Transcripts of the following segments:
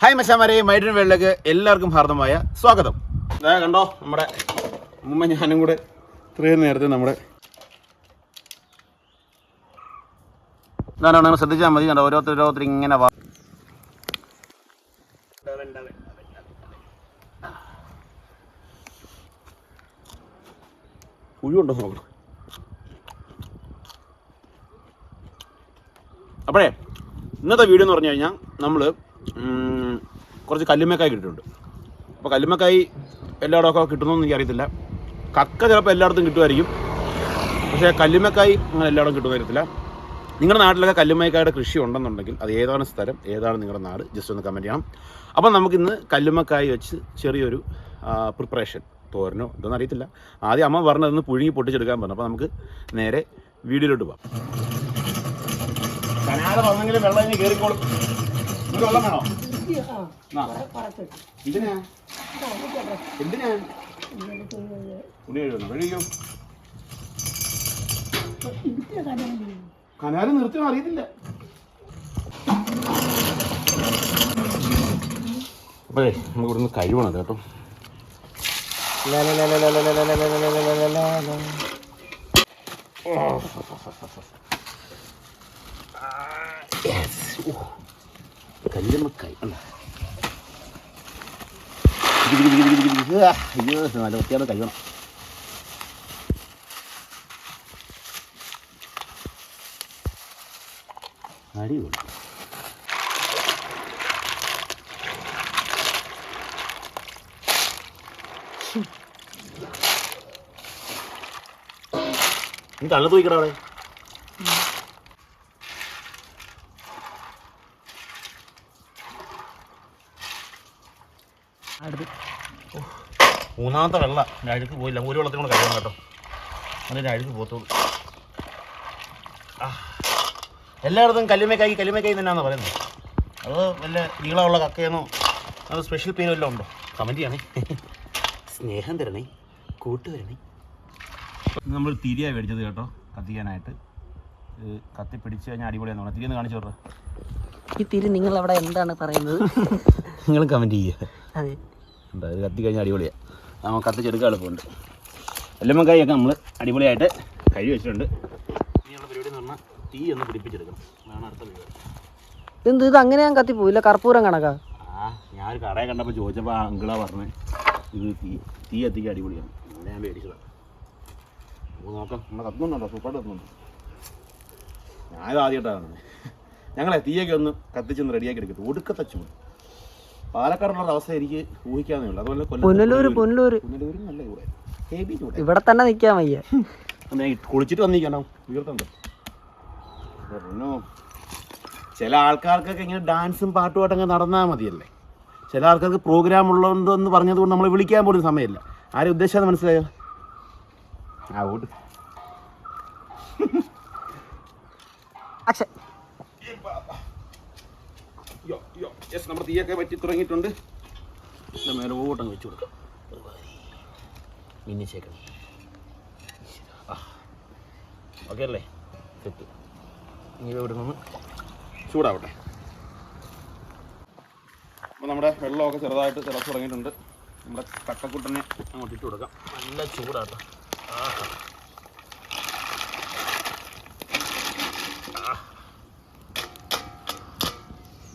Hi മച്ചാമാരെ മൈഡിൻ വേളിലേക്ക് എല്ലാവർക്കും ഹാർദമായ സ്വാഗതം. ഇതാ കണ്ടോ? നമ്മുടെ ഉമ്മ ഞാനും കൂടെ ഇത്രയും നേരത്തെ നമ്മുടെ ഇതാണ്? നിങ്ങൾ ശ്രദ്ധിച്ചാൽ മതി. കണ്ടോ? ഓരോരുത്തർ ഓരോരുത്തർ ഇങ്ങനെ വാ അപ്പോഴേ ഇന്നത്തെ വീഡിയോ എന്ന് പറഞ്ഞു കഴിഞ്ഞാൽ നമ്മൾ കുറച്ച് കല്ലുമേക്കായി കിട്ടിയിട്ടുണ്ട്. അപ്പോൾ കല്ലുമേക്കായി എല്ലായിടമൊക്കെ കിട്ടുന്നതെന്ന് എനിക്കറിയത്തില്ല. കക്ക ചിലപ്പോൾ എല്ലായിടത്തും കിട്ടുമായിരിക്കും. പക്ഷേ കല്ലുമേക്കായി അങ്ങനെ എല്ലായിടം കിട്ടുമായിരത്തില്ല നിങ്ങളുടെ നാട്ടിലൊക്കെ കല്ലുമ്മക്കായുടെ കൃഷി ഉണ്ടെന്നുണ്ടെങ്കിൽ അത് ഏതാണ് സ്ഥലം ഏതാണ് നിങ്ങളുടെ നാട്? ജസ്റ്റ് ഒന്ന് കമന്റ് ചെയ്യണം. അപ്പോൾ നമുക്കിന്ന് കല്ലുമക്കായി വെച്ച് ചെറിയൊരു പ്രിപ്പറേഷൻ തോരനോ ഇതൊന്നും അറിയത്തില്ല. ആദ്യം അമ്മ പറഞ്ഞതൊന്ന് പുഴുങ്ങി പൊട്ടിച്ചെടുക്കാൻ പറഞ്ഞു. അപ്പോൾ നമുക്ക് നേരെ വീഡിയോയിലോട്ട് പോകാം വെള്ളം കയറിക്കോളും നിങ്ങൾക്ക് വെള്ളം വേണോ എന്തിനാ ഇതിനാ എന്തിനാ തുണി കഴുകണം കഴുകിയോ കനാല് നിർത്തി അറിയത്തില്ല അപ്പോഴേ നമുക്ക് ഇവിടുന്ന് കഴിവണത് കേട്ടോ കല്ലുമ്മക്കായി അല്ല അയ്യോ നല്ല വൃത്തിയാണ് കഴിയണം അടിപൊളി. നീ കള്ളു തൂക്കടാ അവിടെ. മൂന്നാമത്തെ വെള്ള. എന്റെ അഴുക്ക് പോയില്ല. ഒരു വെള്ളത്തിൽ കൂടെ കഴിയണം കേട്ടോ. അതിന്റെ അഴുക്ക് പോത്തോളൂ. എല്ലായിടത്തും കല്ലുമേക്കായി കല്ലുമേക്കായി തന്നെയാണെന്ന് പറയുന്നത്? അത് വല്ല നീളമുള്ള കക്കയെന്നോ അത് സ്പെഷ്യൽ പേര് വല്ലതും ഉണ്ടോ? കമന്റ് ചെയ്യണേ സ്നേഹം തരണേ. കൂട്ട് തരണേ. നമ്മൾ തിരിയാണ് മേടിച്ചത് കേട്ടോ കത്തിക്കാനായിട്ട്. കത്തി പിടിച്ചു കഴിഞ്ഞാൽ അടിപൊളിയാന്ന് തിരിയെന്ന് തിരിയൊന്ന് കാണിച്ചു ഈ തിരി നിങ്ങൾ അവിടെ എന്താണ് പറയുന്നത്? നിങ്ങൾ കമന്റ് ചെയ്യുക. അതെ. ഇത് കത്തി കഴിഞ്ഞാൽ അടിപൊളിയാണ് നമുക്ക് കത്തിച്ചെടുക്കാൻ എളുപ്പമുണ്ട്. എല്ലമ്മക്കായൊക്കെ നമ്മൾ അടിപൊളിയായിട്ട് കഴുകി വെച്ചിട്ടുണ്ട്. ഇനിയുള്ള പരിപാടി എന്ന് പറഞ്ഞാൽ തീ ഒന്ന് പിടിപ്പിച്ചെടുക്കണം. അതാണ് അടുത്ത പരിപാടി. എന്ത് ഇത് അങ്ങനെ ഞാൻ കത്തിപ്പോയില്ല കർപ്പൂരം കണക്കാ. ആ ഞാൻ ഒരു കടയെ കണ്ടപ്പോൾ ചോദിച്ചപ്പോൾ ആ അങ്കിളാ പറഞ്ഞത് ഇത് തീ തീ കത്തിക്കാൻ അടിപൊളിയാണ്. അങ്ങനെ ഞാൻ മേടിച്ചതാണ് അപ്പോൾ നോക്കാം. നമ്മൾ കത്തുന്നുണ്ടോ? സൂപ്പറായിട്ട് കത്തുന്നുണ്ടോ. ഞാനിത് ആദ്യമായിട്ടാണ് ഞങ്ങളെ തീയൊക്കെ ഒന്ന് കത്തിച്ചൊന്ന് റെഡിയാക്കി എടുക്കട്ടെ. ഒടുക്കത്തെ ചൂട് പാലക്കാടുള്ള അവസ്ഥ എനിക്ക് ഊഹിക്കാന്നേ ഉള്ളൂ. അതുപോലെ പുനലൂര് പുനലൂര്. പുനലൂരും. നല്ല ചൂടെ ഹെവി ചൂടെ ഇവിടെ തന്നെ നിൽക്കാൻ വയ്യ ഞാൻ കുളിച്ചിട്ട് വന്നിരിക്കണം? ഉയർത്തണ്ടോ. ചില ആൾക്കാർക്കൊക്കെ ഇങ്ങനെ ഡാൻസും പാട്ടുമായിട്ടൊക്കെ നടന്നാൽ മതിയല്ലേ? ചില ആൾക്കാർക്ക് പ്രോഗ്രാം ഉള്ളതുകൊണ്ടെന്ന് പറഞ്ഞതുകൊണ്ട് നമ്മൾ വിളിക്കാൻ പോലും സമയമില്ല. ആരും ഉദ്ദേശം മനസ്സിലായോ? ആ ഓട്ട് പക്ഷെ യെസ് നമ്മുടെ തീയൊക്കെ പറ്റി തുടങ്ങിയിട്ടുണ്ട്. മേലെ ഓട്ടങ്ങ് വെച്ച് കൊടുക്കാം. മിന്നിച്ചേക്കണം ഓക്കെ അല്ലേ? സെറ്റ്. ഇനി ഇവിടെ നിന്ന് ചൂടാവട്ടെ. അപ്പോൾ നമ്മുടെ വെള്ളമൊക്കെ ചെറുതായിട്ട് തിളച്ച് തുടങ്ങിയിട്ടുണ്ട്. നമ്മുടെ കട്ടക്കുട്ടനെ അങ്ങോട്ട് ഇട്ട് കൊടുക്കാം. നല്ല ചൂടാട്ടോ. ആ.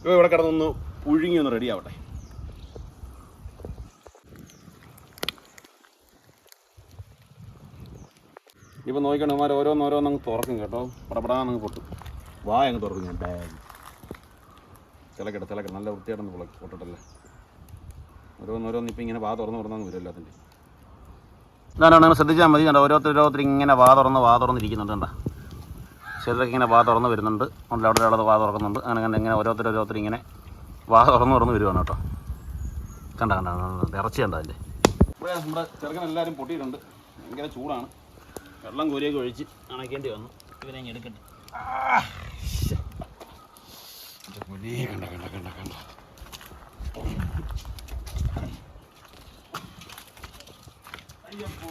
ഇപ്പോൾ ഇവിടെ കിടന്നൊന്ന് പുഴുങ്ങി ഒന്ന് റെഡി ആവട്ടെ. ഇപ്പം നോക്കിക്കോണം ഇവന്മാർ ഓരോന്നോരോന്ന് അങ്ങ് തുറക്കും കേട്ടോ. പടപടാന്നങ്ങ് പൊട്ടും. വായ അങ്ങ് തുറക്കും ഞാൻ ബാഗ് ചിലക്കട്ടെ ചിലക്കട്ടെ നല്ല വൃത്തിയായിട്ടൊന്ന് പൊള പൊട്ടട്ടല്ലേ? ഓരോന്നോരോന്ന് ഇപ്പം ഇങ്ങനെ വാ തുറന്ന് തുറന്നു വരും എല്ലാത്തിന്റെ നിങ്ങൾ ശ്രദ്ധിച്ചാൽ മതി. കണ്ടോ ഓരോരുത്തർ ഇങ്ങനെ വാ തുറന്ന് വാ തുറന്നിരിക്കുന്നുണ്ട് കണ്ടോ? ചിലരൊക്കെ ഇങ്ങനെ വാ തുറന്ന് വരുന്നുണ്ട്. ഉണ്ട് അവിടെ ഒരാളത് വാ തുറക്കുന്നുണ്ട്. അങ്ങനെ കണ്ട് ഇങ്ങനെ ഓരോരുത്തർ ഓരോരുത്തർ ഇങ്ങനെ വാ തുറന്ന് തുറന്ന് വരുവാണ് കേട്ടോ. കണ്ട കണ്ട ഇറച്ചി കണ്ട അതിന്റെ. ഇവിടെ നമ്മുടെ ചെറുക്കൻ എല്ലാവരും പൊട്ടിയിട്ടുണ്ട്. ഭയങ്കര ചൂടാണ്. വെള്ളം കോരിയൊക്കെ ഒഴിച്ച് അണയ്ക്കേണ്ടി വന്നു. ഇവനെ ഇങ്ങനെ എടുക്കട്ടെ. കണ്ട കണ്ട കണ്ട കണ്ട. അയ്യപ്പോ.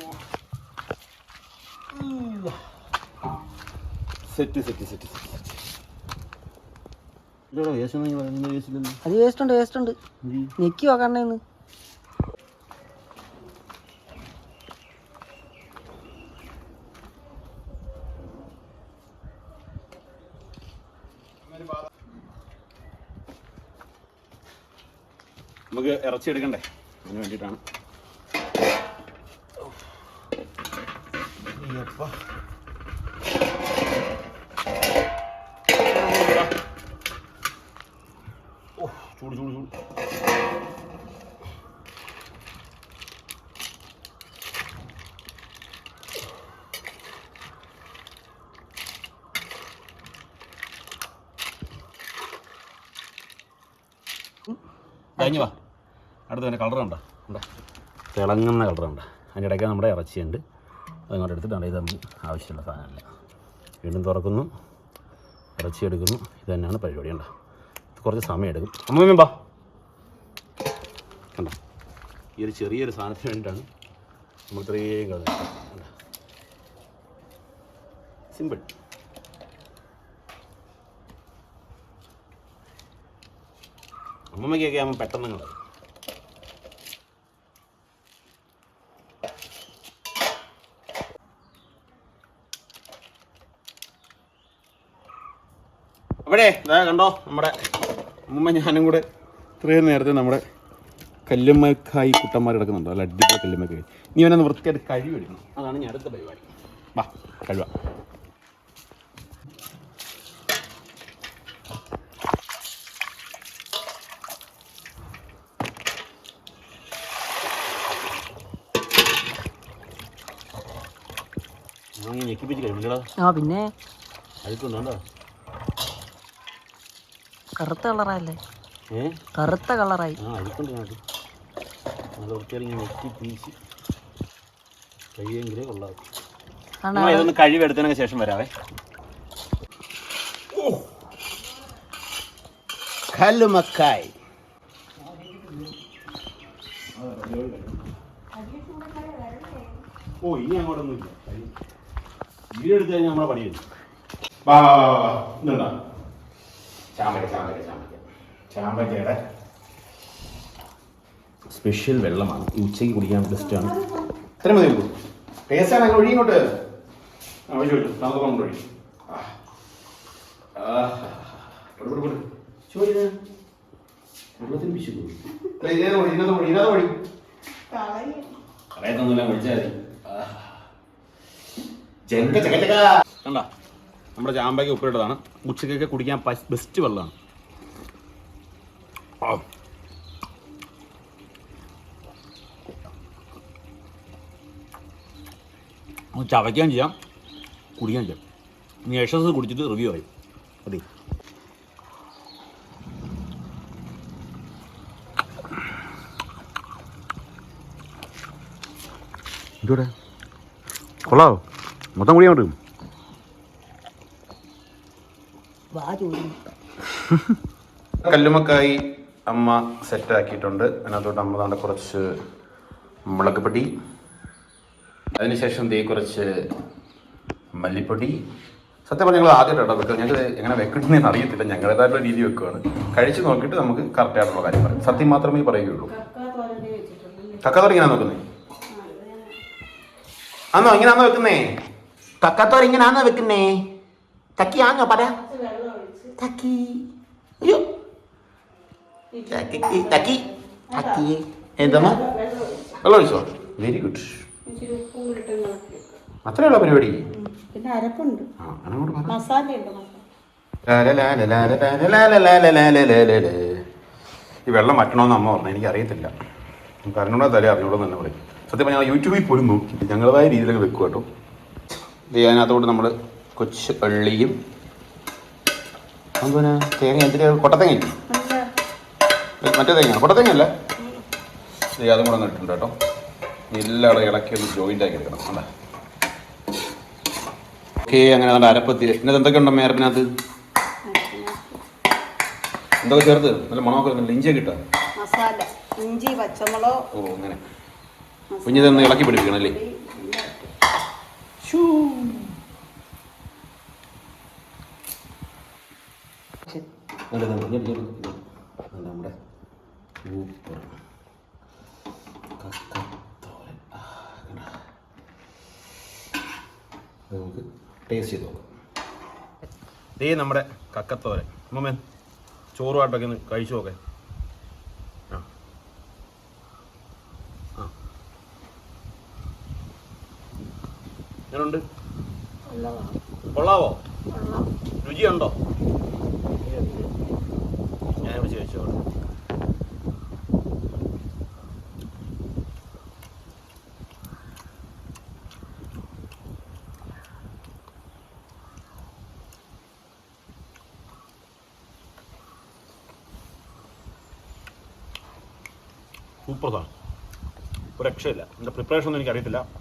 Set set set set. ഇതാണോ വേസ്റ്റ് എന്ന് പറയുന്നത് വേസ്റ്റില്ലല്ലോ അത് വേസ്റ്റ് ഉണ്ട് വേസ്റ്റ് ഉണ്ട്. ഞെക്കി നോക്കണ്ടേന്ന് നമുക്ക് ഇറച്ചി എടുക്കണ്ടേ? അതിന് വേണ്ടിയിട്ടാണ്. കഴിഞ്ഞു വാ. അടുത്ത് തന്നെ കളർ കണ്ട? തിളങ്ങുന്ന കളർ കണ്ട? അതിന്റെ ഇടയ്ക്ക് നമ്മുടെ ഇറച്ചിയുണ്ട്. അതങ്ങോട്ട് എടുത്തിട്ടുണ്ട്. ഇത് നമുക്ക് ആവശ്യമുള്ള സാധനമല്ല. വീണ്ടും തുറക്കുന്നു. ഇറച്ചി എടുക്കുന്നു. ഇത് തന്നെയാണ് പരിപാടി ഉണ്ട കുറച്ച് സമയം എടുക്കും. അമ്മ ബാ കണ്ട? ഈ ഒരു ചെറിയൊരു സാധനത്തിന് വേണ്ടിയിട്ടാണ് നമ്മൾ ഇത്രയും കണ്ട? സിമ്പിൾ. അമ്മമ്മയ്ക്കൊക്കെ ആകുമ്പോൾ പെട്ടെന്ന് കളയും അവിടെ ഇതാ കണ്ടോ നമ്മുടെ അമ്മ ഞാനും കൂടെ ഇത്രയും നേരത്തെ നമ്മുടെ കല്ലുമ്മക്കായി കുട്ടന്മാർ കിടക്കുന്നുണ്ടോ. അല്ല അടിപൊളി കല്ലുമ്മക്കായി. നീ അവനൊന്ന് വൃത്തിയായിട്ട് കഴിവ് എടുക്കണം അതാണ് ഞാൻ അടുത്ത പരിപാടി. വാ കഴിവാ ആ പിന്നെ? കറുത്ത കളറല്ലേ? കറുത്ത കളറായി. കഴിവെടുത്തതിനു ശേഷം വരാവേ. കല്ലുമക്കായ് ഓ ഇനി അങ്ങോട്ടൊന്നുമില്ല. വീഡിയോ കഴിഞ്ഞാൽ നമ്മളെ പണി വാ വാ വാ വാ ഇന്നുണ്ടാ സ്പെഷ്യൽ വെള്ളമാണ് ഉച്ചയ്ക്ക് കുടിക്കാൻ ആണ് ഇത്ര മതി ടേസ്റ്റാണ് അങ്ങനെ ഒഴി ഇങ്ങോട്ട് ആവശ്യമില്ല നമുക്ക് കൊണ്ട് ഒഴി വെള്ളത്തിന് കളയത്തൊന്നുമില്ല ഒഴിച്ചാൽ മതി കണ്ടാ? നമ്മുടെ ചാമ്പയ്ക്ക് ഉപ്പിട്ടതാണ് ഉച്ചക്കൊക്കെ കുടിക്കാൻ ബെസ്റ്റ് വെള്ളമാണ്. ചവയ്ക്കുകയും ചെയ്യാം. കുടിക്കാൻ ചെയ്യാം. ഇനി യശസ് കുടിച്ചിട്ട് റിവ്യൂ ആയി. മതി. ഇതൂടെ കൊള്ളാവോ? മൊത്തം കൂടി അങ്ങോട്ട് കല്ലുമക്കായി അമ്മ സെറ്റ് ആക്കിയിട്ടുണ്ട് അതിനകത്തോട്ട് അമ്മ താണ്ട കുറച്ച് മുളക് പൊടി അതിനുശേഷം ദേ കുറച്ച് മല്ലിപ്പൊടി. സത്യം പറഞ്ഞാൽ ഞങ്ങൾ ആദ്യമായിട്ടോ വെക്കുക ഞങ്ങൾ എങ്ങനെ വെക്കണമെന്ന് അറിയത്തില്ല. ഞങ്ങളുടേതായിട്ടുള്ള രീതി വെക്കുകയാണ് കഴിച്ച് നോക്കിയിട്ട് നമുക്ക് കറക്റ്റ് ആയിട്ടുള്ള കാര്യം പറയാം. സത്യം മാത്രമേ പറയുകയുള്ളൂ. കക്കാത്തോര ഇങ്ങനെ നോക്കുന്നേ അന്നോ ഇങ്ങനെ അന്നോ വെക്കുന്നേ? കക്കത്തോർ ഇങ്ങനാന്നോ വെക്കുന്നേ തക്കി ആന്നോ പറ തക്കി അയ്യോ തക്കി തക്കി കക്കി എന്തമ്മ വെള്ളം ഒഴിച്ചോ വെരി ഗുഡ് അത്രേ ഉള്ള പരിപാടി പിന്നെ അരപ്പുണ്ട് മസാലയുണ്ട് ഈ വെള്ളം വറ്റണമെന്ന് അമ്മ പറഞ്ഞു എനിക്ക് അറിയത്തില്ല നമുക്ക് അറിഞ്ഞൂടാ തലേ അറിഞ്ഞൂടെന്ന് തന്നെ പറയും സത്യം പറഞ്ഞാൽ യൂട്യൂബിൽ പോലും നോക്കി ഞങ്ങളതായ രീതിയിലൊക്കെ വെക്കും കേട്ടോ ഇത് അതിനകത്തോട്ട് നമ്മൾ കൊച്ചു പള്ളിയും അതുപോലെ തേങ്ങ എന്തിനാ കൊട്ടത്തേങ്ങ? മറ്റേ തേങ്ങ കൊട്ടത്തേങ്ങ അല്ലേ? ഇത് അതും കൂടെ ഇട്ടിട്ടുണ്ട് കേട്ടോ. എല്ലാവരും ഇളക്കി ഒന്ന് ജോയിന്റ് ആക്കി എടുക്കണം. അല്ല ഓക്കെ അങ്ങനെ നല്ല അരപ്പത്തി. ഇന്നത് എന്തൊക്കെ ഉണ്ടോ മേരപ്പിനകത്ത് എന്തൊക്കെ ചേർത്ത്? നല്ല മണമൊക്കെ നല്ല ഇഞ്ചി ഇട്ടാ? മസാല. ഇഞ്ചി പച്ചമുളക്. ഓ അങ്ങനെ. കുഞ്ഞിതൊന്ന് ഇളക്കി പിടിപ്പിക്കണം അല്ലേ അല്ല ഇതുണ്ട്. ഇങ്ങോട്ട് ഇങ്ങോട്ട് ഇങ്ങോട്ട്. ഇതുണ്ട് നമ്മുടെ കക്കത്തോരൻ നമുക്ക് ടേസ്റ്റ് നോക്കാം. ചോറുമായിട്ടൊക്കെ ഒന്ന് കഴിച്ചു നോക്കേ. എങ്ങനുണ്ട്? കൊള്ളാവോ? രുചിയുണ്ടോ? ഞാൻ കഴിച്ചോളൂ സൂപ്പർ സാധനം. ഒരു രക്ഷയില്ല. എന്റെ പ്രിപ്പറേഷൻ ഒന്നും എനിക്കറിയത്തില്ല.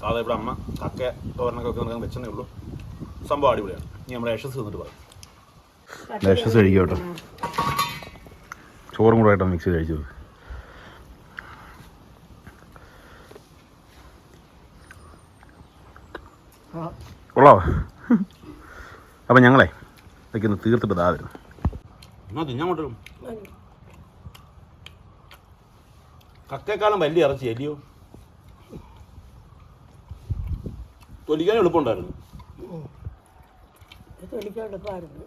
സാധാ ഇവിടെ അമ്മ കക്ക തോരനൊക്കെ വെക്കുന്ന വെച്ചതേ ഉള്ളൂ. സംഭവം അടിപൊളിയാണ്. ഇനി നമ്മുടെ യശസ് തിന്നിട്ട് പറയും. യശസ് കഴിക്കും കേട്ടോ. ചോറും കൂടെ ആയിട്ടോ മിക്സ് ചെയ്ത് കഴിച്ചു കൊള്ളാവോ അപ്പം ഞങ്ങളെ ഇതൊക്കെ ഒന്ന് തീർത്തിട്ട് വരും. എന്നാ തിന്നാൻ കൊണ്ടുവരും. കക്കേക്കാളും വലിയ ഇറച്ചി അല്ലയോ തൊലിക്കാൻ എളുപ്പമുണ്ടായിരുന്നു. തൊലിക്കാൻ എളുപ്പമായിരുന്നു.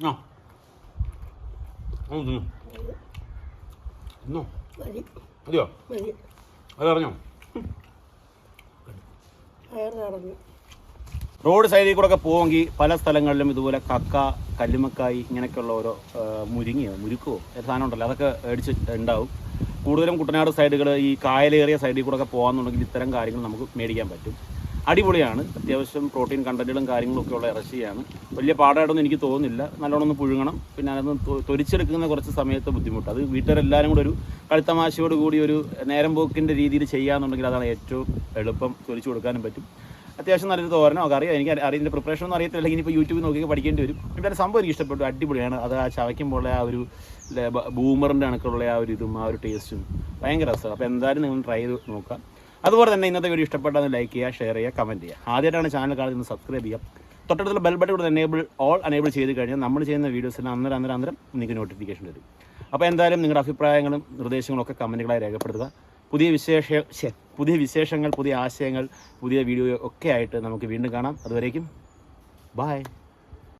ആ. മതിയോ? അതറിഞ്ഞോ റോഡ് സൈഡിൽ കൂടെ ഒക്കെ പോവെങ്കിൽ പല സ്ഥലങ്ങളിലും ഇതുപോലെ കക്ക കല്ലുമക്കായി ഇങ്ങനെയൊക്കെയുള്ള ഓരോ മുരിങ്ങയോ മുരുക്കോ സാധനം ഉണ്ടല്ലോ? അതൊക്കെ അടിച്ച് ഉണ്ടാവും. കൂടുതലും കുട്ടനാട് സൈഡുകൾ ഈ കായലേറിയ സൈഡിൽ കൂടെ ഒക്കെ പോകാന്നുണ്ടെങ്കിൽ ഇത്തരം കാര്യങ്ങൾ നമുക്ക് മേടിക്കാൻ പറ്റും. അടിപൊളിയാണ്. അത്യാവശ്യം പ്രോട്ടീൻ കണ്ടന്റുകളും കാര്യങ്ങളും ഒക്കെ ഉള്ള ഇറച്ചിയാണ്. വലിയ പാടായിട്ടൊന്നും എനിക്ക് തോന്നുന്നില്ല. നല്ലോണം ഒന്ന് പുഴുങ്ങണം. പിന്നെ അതൊന്ന് തൊരിച്ചെടുക്കുന്ന കുറച്ച് സമയത്ത് ബുദ്ധിമുട്ട്. അത് വീട്ടുകാരെല്ലാവരും കൂടെ ഒരു കളിത്തമാശയോട് കൂടി ഒരു നേരം പോക്കിന്റെ രീതിയിൽ ചെയ്യാന്നുണ്ടെങ്കിൽ അതാണ് ഏറ്റവും എളുപ്പം തൊലിച്ചു കൊടുക്കാനും പറ്റും. അത്യാവശ്യം നല്ലൊരു തോരനോ അറിയാം എനിക്ക് അറിയാം പ്രിപ്പറേഷൻ ഒന്നും അറിയത്തില്ല. ഇനിയിപ്പോൾ യൂട്യൂബിൽ നോക്കി പഠിക്കേണ്ടി വരും. ഇവിടെ സംഭവം എനിക്ക് ഇഷ്ടപ്പെട്ടു. അടിപൊളിയാണ്. അത് ആ ചവയ്ക്കുമ്പോൾ ആ ഒരു ബൂമറിന്റെ കണക്കുള്ള ആ ഒരു ഇതും ആ ഒരു ടേസ്റ്റും ഭയങ്കര രസമാണ് അപ്പോൾ എന്തായാലും നിങ്ങൾ ട്രൈ ചെയ്ത് നോക്കുക അതുപോലെ തന്നെ ഇന്നത്തെ വീഡിയോ ഇഷ്ടപ്പെട്ടാൽ ലൈക്ക് ചെയ്യുക ഷെയർ ചെയ്യുക കമന്റ് ചെയ്യുക. ആദ്യമായിട്ടാണ് ചാനൽ കാണുന്നത് സബ്സ്ക്രൈബ് ചെയ്യുക. തൊട്ടടുത്തുള്ള ബെൽ ബട്ടൺ കൂടെ എനേബിൾ ഓൾ അനേബിൾ ചെയ്ത് കഴിഞ്ഞാൽ നമ്മൾ ചെയ്യുന്ന വീഡിയോസിന് അന്നേരം അന്നേരം അന്നേരം നിങ്ങൾക്ക് നോട്ടിഫിക്കേഷൻ വരും. അപ്പോൾ എന്തായാലും നിങ്ങളുടെ അഭിപ്രായങ്ങളും നിർദ്ദേശങ്ങളും ഒക്കെ കമന്റുകളായി രേഖപ്പെടുത്തുക. പുതിയ വിശേഷ പുതിയ വിശേഷങ്ങൾ പുതിയ ആശയങ്ങൾ പുതിയ വീഡിയോ ഒക്കെ ആയിട്ട് നമുക്ക് വീണ്ടും കാണാം. അതുവരേക്കും ബായ്